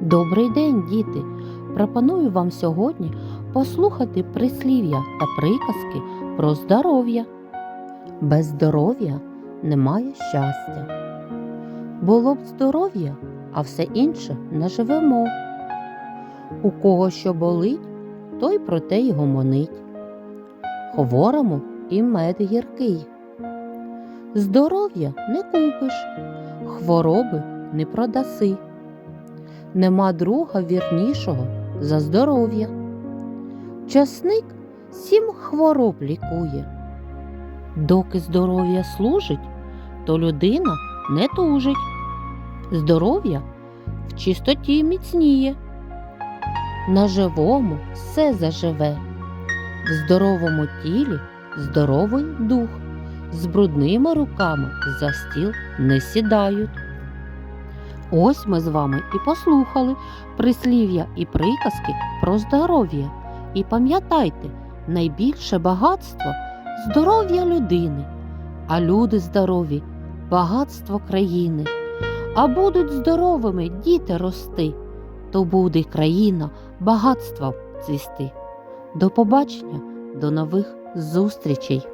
Добрий день, діти! Пропоную вам сьогодні послухати прислів'я та приказки про здоров'я. Без здоров'я немає щастя. Було б здоров'я, а все інше не живемо. У кого що болить, той про те й гомонить. Хворому і мед гіркий. Здоров'я не купиш, хвороби не продаси. Нема друга вірнішого за здоров'я. Часник сім хвороб лікує. Доки здоров'я служить, то людина не тужить. Здоров'я в чистоті міцніє. На живому все заживе. В здоровому тілі здоровий дух. З брудними руками за стіл не сідають. Ось ми з вами і послухали прислів'я і приказки про здоров'я. І пам'ятайте, найбільше багатство здоров'я людини, а люди здорові багатство країни. А будуть здоровими діти рости, то буде країна багатством цвісти. До побачення, до нових зустрічей!